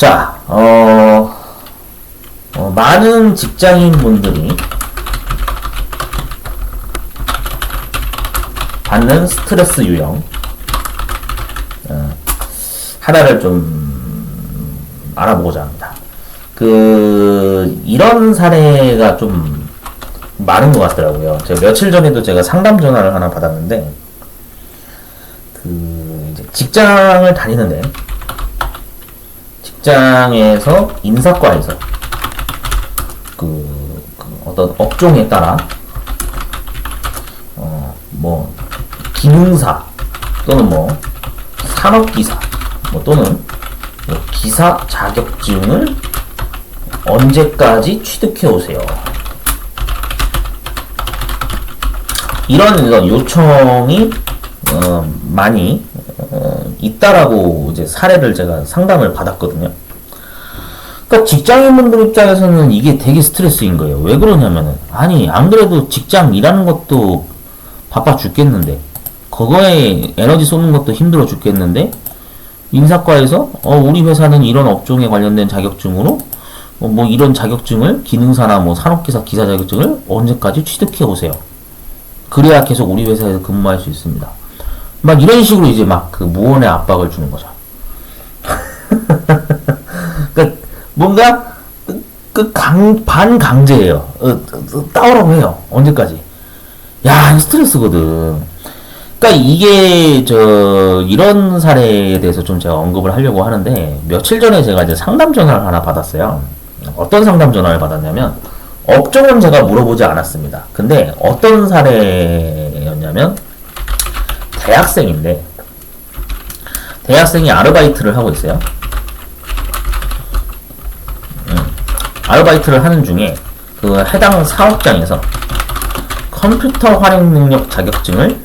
자, 어, 어, 많은 직장인 분들이 받는 스트레스 유형 어, 하나를 좀 알아보고자 합니다. 그 이런 사례가 좀 많은 것 같더라고요. 제가 며칠 전에도 제가 상담 전화를 하나 받았는데 그 직장을 다니는데 직장에서 인사과에서 그, 그 어떤 업종에 따라 어 뭐 기능사 또는 뭐 산업기사 뭐 또는 뭐 기사 자격증을 언제까지 취득해 오세요. 이런 요청이 어, 많이 어, 있다라고 이제 사례를 제가 상담을 받았거든요. 그러니까 직장인분들 입장에서는 이게 되게 스트레스인 거예요. 왜 그러냐면은 아니 안 그래도 직장 일하는 것도 바빠 죽겠는데 그거에 에너지 쏟는 것도 힘들어 죽겠는데 인사과에서 어 우리 회사는 이런 업종에 관련된 자격증으로 어, 뭐 이런 자격증을 기능사나 뭐 산업기사 기사 자격증을 언제까지 취득해 오세요. 그래야 계속 우리 회사에서 근무할 수 있습니다. 막 이런 식으로 이제 막 그 무언의 압박을 주는 거죠. 그러니까 뭔가 그 강 반강제예요. 어, 어, 따오라고 해요. 언제까지? 야, 스트레스거든. 그러니까 이게 저 이런 사례에 대해서 좀 제가 언급을 하려고 하는데 며칠 전에 제가 이제 상담 전화를 하나 받았어요. 어떤 상담 전화를 받았냐면 업종은 제가 물어보지 않았습니다. 근데 어떤 사례였냐면 대학생인데 대학생이 아르바이트를 하고 있어요. 음, 아르바이트를 하는 중에 그 해당 사업장에서 컴퓨터 활용 능력 자격증을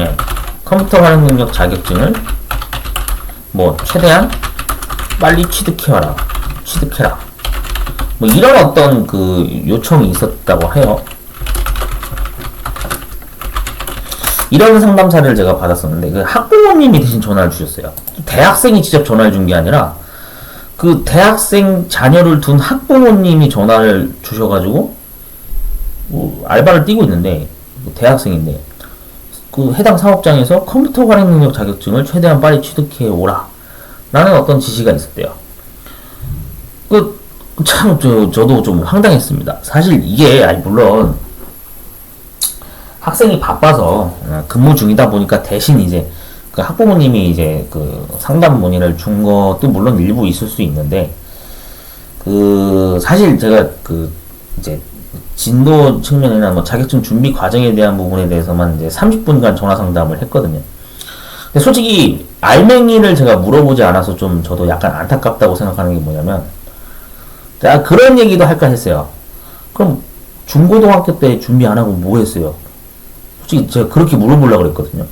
예, 컴퓨터 활용 능력 자격증을 뭐 최대한 빨리 취득해와라, 취득해라. 뭐 이런 어떤 그 요청이 있었다고 해요. 이런 상담사를 제가 받았었는데 그 학부모님이 대신 전화를 주셨어요. 대학생이 직접 전화를 준 게 아니라 그 대학생 자녀를 둔 학부모님이 전화를 주셔가지고 뭐 알바를 뛰고 있는데 그 대학생인데 그 해당 사업장에서 컴퓨터 활용 능력 자격증을 최대한 빨리 취득해 오라 라는 어떤 지시가 있었대요. 그 참 저, 저도 좀 황당했습니다. 사실 이게 아니 물론 학생이 바빠서 어, 근무 중이다 보니까 대신 이제 그 학부모님이 이제 그 상담 문의를 준 것도 물론 일부 있을 수 있는데 그 사실 제가 그 이제 진도 측면이나 뭐 자격증 준비 과정에 대한 부분에 대해서만 이제 30분간 전화 상담을 했거든요. 근데 솔직히 알맹이를 제가 물어보지 않아서 좀 저도 약간 안타깝다고 생각하는 게 뭐냐면 제가 그런 얘기도 할까 했어요. 그럼 중고등학교 때 준비 안 하고 뭐 했어요? 솔직히 제가 그렇게 물어보려고 그랬거든요.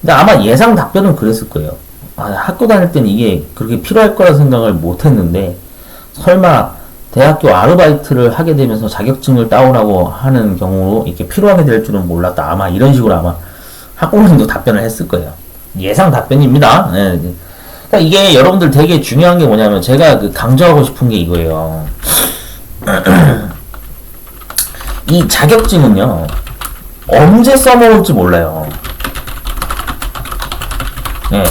근데 아마 예상 답변은 그랬을 거예요. 아, 학교 다닐 때는 이게 그렇게 필요할 거라 생각을 못 했는데, 설마 대학교 아르바이트를 하게 되면서 자격증을 따오라고 하는 경우로 이렇게 필요하게 될 줄은 몰랐다. 아마 이런 식으로 아마 학부모님도 답변을 했을 거예요. 예상 답변입니다. 네. 그러니까 이게 여러분들 되게 중요한 게 뭐냐면 제가 그 강조하고 싶은 게 이거예요. 이 자격증은요, 언제 써먹을지 몰라요. 예.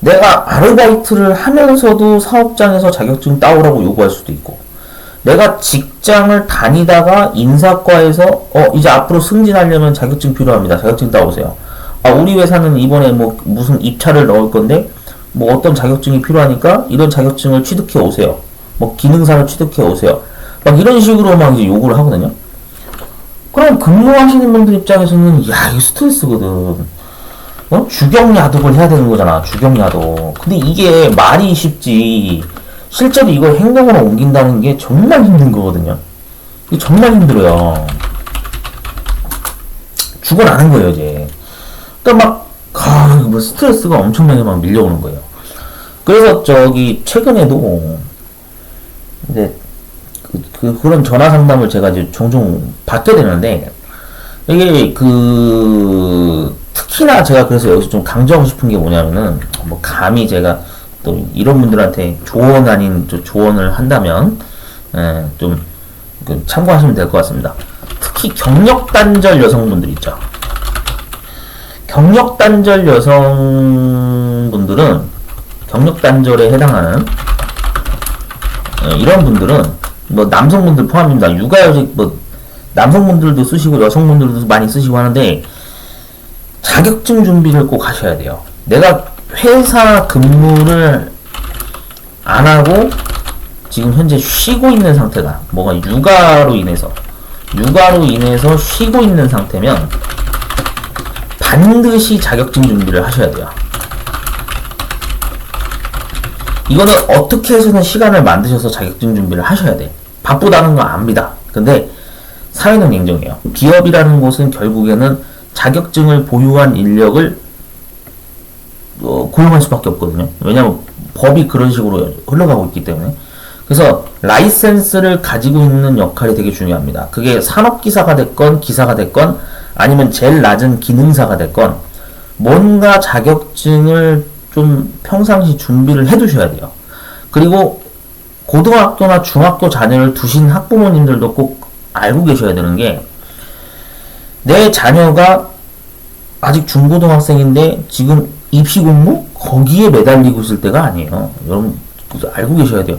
내가 아르바이트를 하면서도 사업장에서 자격증 따오라고 요구할 수도 있고, 내가 직장을 다니다가 인사과에서, 어, 이제 앞으로 승진하려면 자격증 필요합니다. 자격증 따오세요. 아, 우리 회사는 이번에 뭐 무슨 입찰을 넣을 건데, 뭐 어떤 자격증이 필요하니까 이런 자격증을 취득해 오세요. 뭐 기능사를 취득해 오세요. 막 이런 식으로 막 이제 요구를 하거든요. 그럼 근무하시는 분들 입장에서는, 야, 이거 스트레스거든. 어? 주경 야독을 해야 되는 거잖아. 주경 야독. 근데 이게 말이 쉽지. 실제로 이걸 행동으로 옮긴다는 게 정말 힘든 거거든요. 이게 정말 힘들어요. 죽어나는 거예요, 이제. 그러니까 막, 아, 뭐 스트레스가 엄청나게 막 밀려오는 거예요. 그래서 저기, 최근에도, 이제, 그, 그, 그런 전화 상담을 제가 이제 종종 받게 되는데, 이게 그, 특히나 제가 그래서 여기서 좀 강조하고 싶은 게 뭐냐면은 뭐 감히 제가 또 이런 분들한테 조언 아닌 또 조언을 한다면 예, 좀그 참고하시면 될 것 같습니다. 특히 경력 단절 여성분들 있죠. 경력 단절 여성분들은 경력 단절에 해당하는 예, 이런 분들은 뭐 남성분들 포함입니다. 육아휴직 뭐 남성분들도 쓰시고 여성분들도 많이 쓰시고 하는데 자격증 준비를 꼭 하셔야 돼요. 내가 회사 근무를 안 하고 지금 현재 쉬고 있는 상태가 뭐가 육아로 인해서 육아로 인해서 쉬고 있는 상태면 반드시 자격증 준비를 하셔야 돼요. 이거는 어떻게 해서든 시간을 만드셔서 자격증 준비를 하셔야 돼. 바쁘다는 거 압니다. 근데 사회는 냉정해요. 기업이라는 곳은 결국에는 자격증을 보유한 인력을 어, 고용할 수밖에 없거든요. 왜냐하면 법이 그런 식으로 흘러가고 있기 때문에. 그래서 라이센스를 가지고 있는 역할이 되게 중요합니다. 그게 산업기사가 됐건 기사가 됐건 아니면 제일 낮은 기능사가 됐건 뭔가 자격증을 좀 평상시 준비를 해 두셔야 돼요. 그리고 고등학교나 중학교 자녀를 두신 학부모님들도 꼭 알고 계셔야 되는 게 내 자녀가 아직 중고등학생인데 지금 입시 공부 거기에 매달리고 있을 때가 아니에요. 여러분 알고 계셔야 돼요.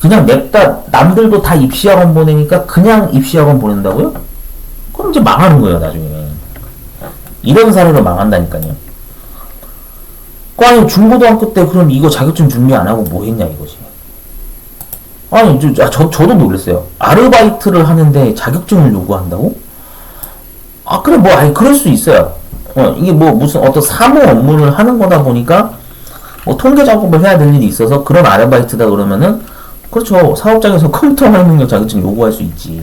그냥 냅다 남들도 다 입시학원 보내니까 그냥 입시학원 보낸다고요? 그럼 이제 망하는 거예요 나중에. 이런 사례로 망한다니까요. 그 아니 중고등학교 때 그럼 이거 자격증 준비 안 하고 뭐 했냐 이거지. 아니 저, 저 저도 놀랐어요. 아르바이트를 하는데 자격증을 요구한다고? 아 그래 뭐 아니 그럴 수 있어요. 어 이게 뭐 무슨 어떤 사무 업무를 하는 거다 보니까 뭐 통계 작업을 해야 될 일이 있어서 그런 아르바이트다 그러면은 그렇죠 사업장에서 컴퓨터 능력 자격증 요구할 수 있지.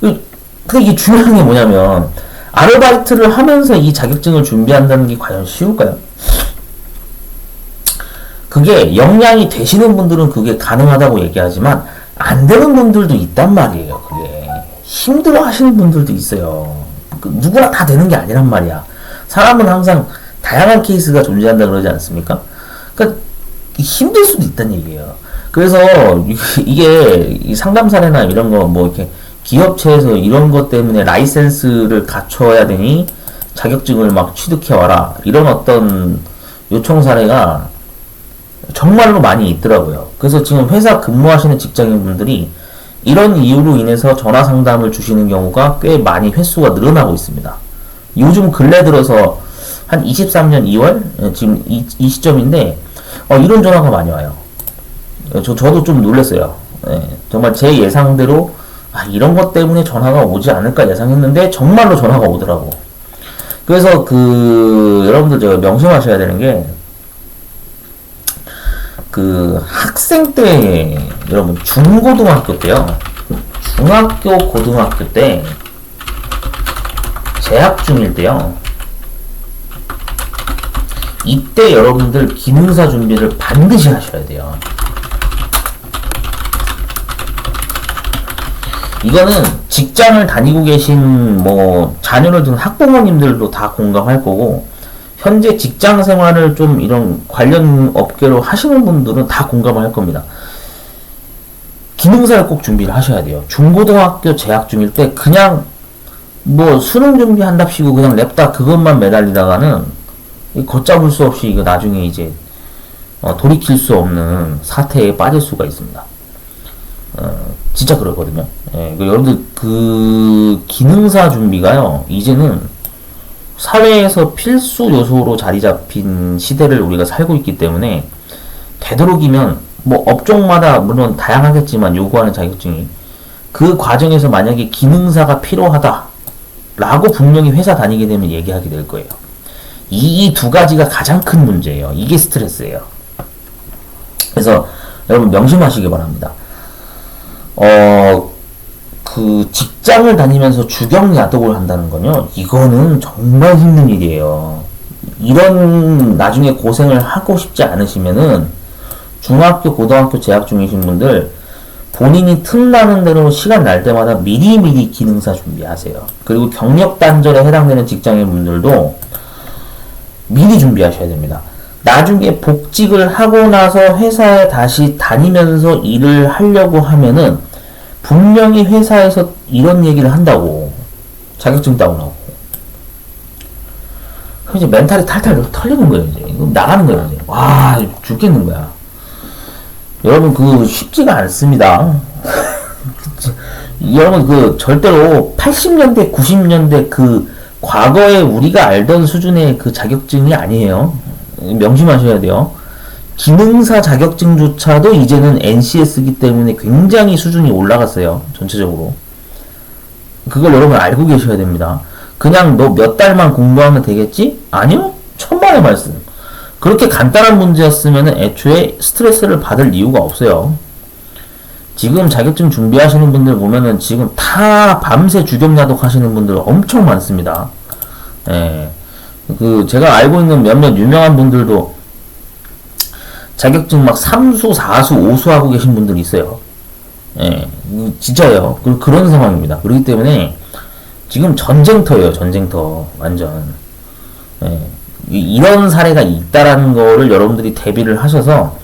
그, 근데 이게 중요한 게 뭐냐면 아르바이트를 하면서 이 자격증을 준비한다는 게 과연 쉬울까요? 그게 역량이 되시는 분들은 그게 가능하다고 얘기하지만 안 되는 분들도 있단 말이에요. 그게 힘들어 하시는 분들도 있어요. 그 누구나 다 되는 게 아니란 말이야. 사람은 항상 다양한 케이스가 존재한다 그러지 않습니까? 그러니까 힘들 수도 있다는 얘기예요. 그래서 이게 상담 사례나 이런 거 뭐 이렇게 기업체에서 이런 것 때문에 라이센스를 갖춰야 되니 자격증을 막 취득해 와라 이런 어떤 요청 사례가 정말로 많이 있더라고요. 그래서 지금 회사 근무하시는 직장인 분들이 이런 이유로 인해서 전화 상담을 주시는 경우가 꽤 많이 횟수가 늘어나고 있습니다. 요즘 근래 들어서 한 23년 2월 예, 지금 이, 이 시점인데 어, 이런 전화가 많이 와요. 어, 저 저도 좀 놀랐어요. 예, 정말 제 예상대로 아, 이런 것 때문에 전화가 오지 않을까 예상했는데 정말로 전화가 오더라고. 그래서 그 여러분들 제가 명심하셔야 되는 게 그 학생 때 여러분 중고등학교 때요. 중학교 고등학교 때 재학 중일 때요. 이때 여러분들 기능사 준비를 반드시 하셔야 돼요. 이거는 직장을 다니고 계신 뭐 자녀를 둔 학부모님들도 다 공감할 거고 현재 직장 생활을 좀 이런 관련 업계로 하시는 분들은 다 공감할 겁니다. 기능사를 꼭 준비를 하셔야 돼요. 중고등학교 재학 중일 때 그냥 뭐 수능 준비한답시고 그냥 냅다 그것만 매달리다가는 걷잡을 수 없이 이거 나중에 이제 어, 돌이킬 수 없는 사태에 빠질 수가 있습니다. 어, 진짜 그러거든요. 예, 그 여러분들 그 기능사 준비가요. 이제는 사회에서 필수 요소로 자리 잡힌 시대를 우리가 살고 있기 때문에 되도록이면 뭐 업종마다 물론 다양하겠지만 요구하는 자격증이 그 과정에서 만약에 기능사가 필요하다라고 분명히 회사 다니게 되면 얘기하게 될 거예요. 이두 가지가 가장 큰 문제예요. 이게 스트레스예요. 그래서 여러분 명심하시기 바랍니다. 어, 그 직장을 다니면서 주경 야독을 한다는 건요. 이거는 정말 힘든 일이에요. 이런 나중에 고생을 하고 싶지 않으시면은 중학교, 고등학교 재학 중이신 분들 본인이 틈나는 대로 시간 날 때마다 미리미리 기능사 준비하세요. 그리고 경력 단절에 해당되는 직장인 분들도 미리 준비하셔야 됩니다. 나중에 복직을 하고 나서 회사에 다시 다니면서 일을 하려고 하면은 분명히 회사에서 이런 얘기를 한다고. 자격증 따오라고. 그럼 이제 멘탈이 탈탈 털리는 거예요 이제. 이거 나가는 거예요 이제. 와 죽겠는 거야. 여러분 그 쉽지가 않습니다. 여러분 그 절대로 80년대 90년대 그 과거에 우리가 알던 수준의 그 자격증이 아니에요. 명심하셔야 돼요 기능사 자격증조차도 이제는 NCS이기 때문에 굉장히 수준이 올라갔어요 전체적으로 그걸 여러분 알고 계셔야 됩니다 그냥 너 몇 달만 공부하면 되겠지? 아니요 천만의 말씀 그렇게 간단한 문제였으면 애초에 스트레스를 받을 이유가 없어요 지금 자격증 준비하시는 분들 보면은 지금 다 밤새 주경야독 하시는 분들 엄청 많습니다. 예. 그, 제가 알고 있는 몇몇 유명한 분들도 자격증 막 3수, 4수, 5수 하고 계신 분들 있어요. 예. 음, 진짜예요. 그, 그런 상황입니다. 그렇기 때문에 지금 전쟁터예요, 전쟁터. 완전. 예. 이- 이런 사례가 있다라는 거를 여러분들이 대비를 하셔서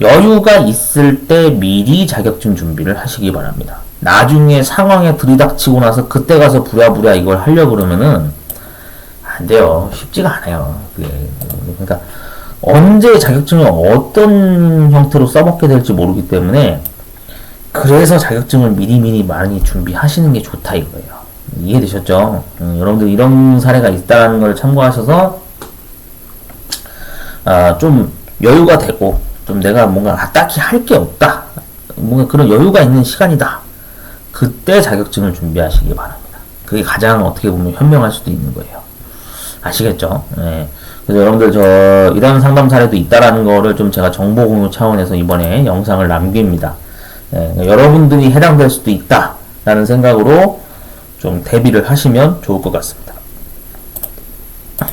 여유가 있을 때 미리 자격증 준비를 하시기 바랍니다. 나중에 상황에 들이닥치고 나서 그때 가서 부랴부랴 이걸 하려고 그러면은 안 돼요. 쉽지가 않아요. 그게. 그러니까 언제 자격증을 어떤 형태로 써먹게 될지 모르기 때문에 그래서 자격증을 미리미리 많이 준비하시는 게 좋다 이거예요. 이해되셨죠? 음, 여러분들 이런 사례가 있다는 걸 참고하셔서 아, 좀 여유가 되고 좀 내가 뭔가 아, 딱히 할 게 없다. 뭔가 그런 여유가 있는 시간이다. 그때 자격증을 준비하시기 바랍니다. 그게 가장 어떻게 보면 현명할 수도 있는 거예요. 아시겠죠? 예. 그래서 여러분들 저 이런 상담 사례도 있다라는 거를 좀 제가 정보 공유 차원에서 이번에 영상을 남깁니다. 예, 여러분들이 해당될 수도 있다라는 생각으로 좀 대비를 하시면 좋을 것 같습니다.